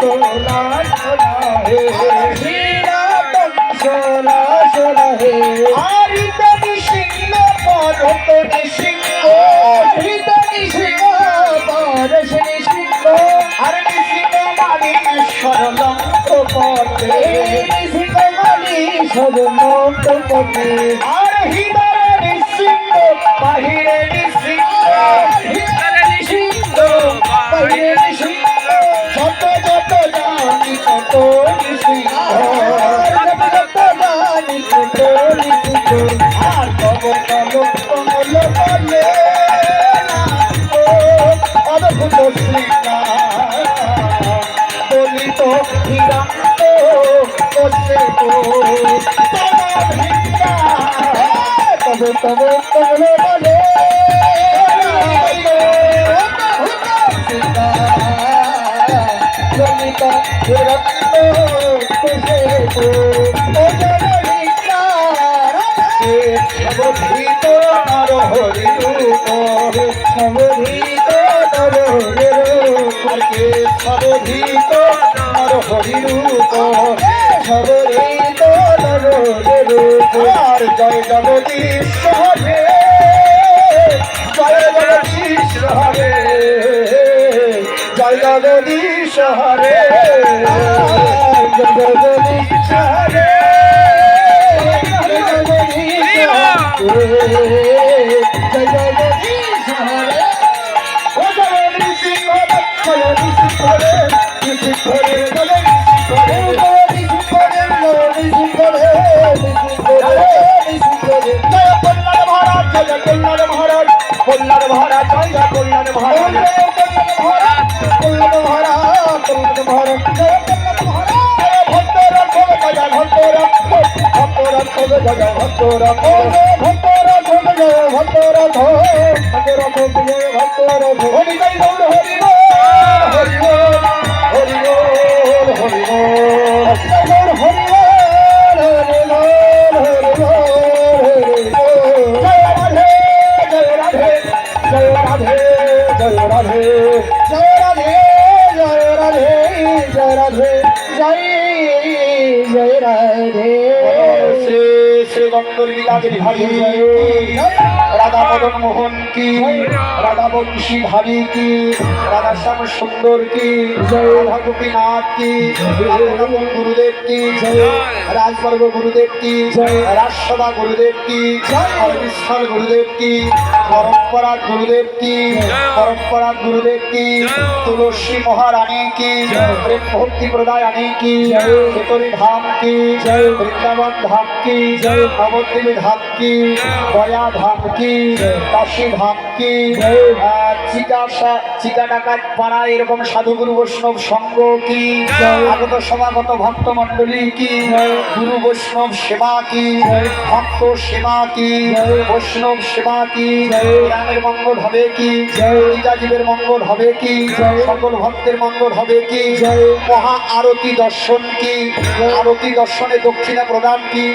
সোলা সোলা হে সোলা সোলা হে আরিতনি সিংহ পরতনি সিংহ হৃদয় সিংহ পরশনি সিংহ আর সিংহ মারি সরলঙ্ক পথে সিংহ মালি সদমন্ত পথে আর হৃদয় সিংহ বাহিরে সিংহ হৃদয় সিংহ তবে তবে বলে ললিতা রত্ন কুশে কো সবধিত নর হরি রূপ সমধিত তরে আর কে সবধিত নর হরি রূপ সমধিত তরে আর জয় জগদীশ হরে জয় জগদীশ হরে জয় জগদীশ হরে জগদীশ হরে কল্যাণ মহারাজ। জয় কল্যাণ মহারাজ। জয়। রাধা মদন মোহন কি? রাধা বংশী ধারী কি? রাধা শ্যাম সুন্দর কি? রাধা গোপীনাথ কি? গুরুদেব কি? রাজবর্গ গুরুদেব কি? রাজসভা গুরুদেব কি? হরবিশ্বর গুরুদেব কি? পরম্পরা গুরুদেব কি? পরম্পরা গুরুদেব কি? তুলসী মহারানী কি? প্রেম ভক্তি প্রদায়ানী কি? ভেতরি ধাম কি? বৃন্দাবন ধাম কি? নবদ্বীপ ধাম কি গয়া ধাম কি কাশী ধাম কি আহ, চিকা ডাকাত পাড়া এরকম সাধুগুরু বৈষ্ণব সংঘ কি? আগত সমাগত ভক্ত মন্ডলী কি? গুরু বৈষ্ণব সেবা কি? ভক্ত সেবা কি? বৈষ্ণব সেবা কি? গ্রামের মঙ্গল হবে কি? জীবের মঙ্গল হবে কি? সকল ভক্তের মঙ্গল হবে কি? মহা আরতি দর্শন কি? আরতি দর্শনে দক্ষিণা প্রদান কি?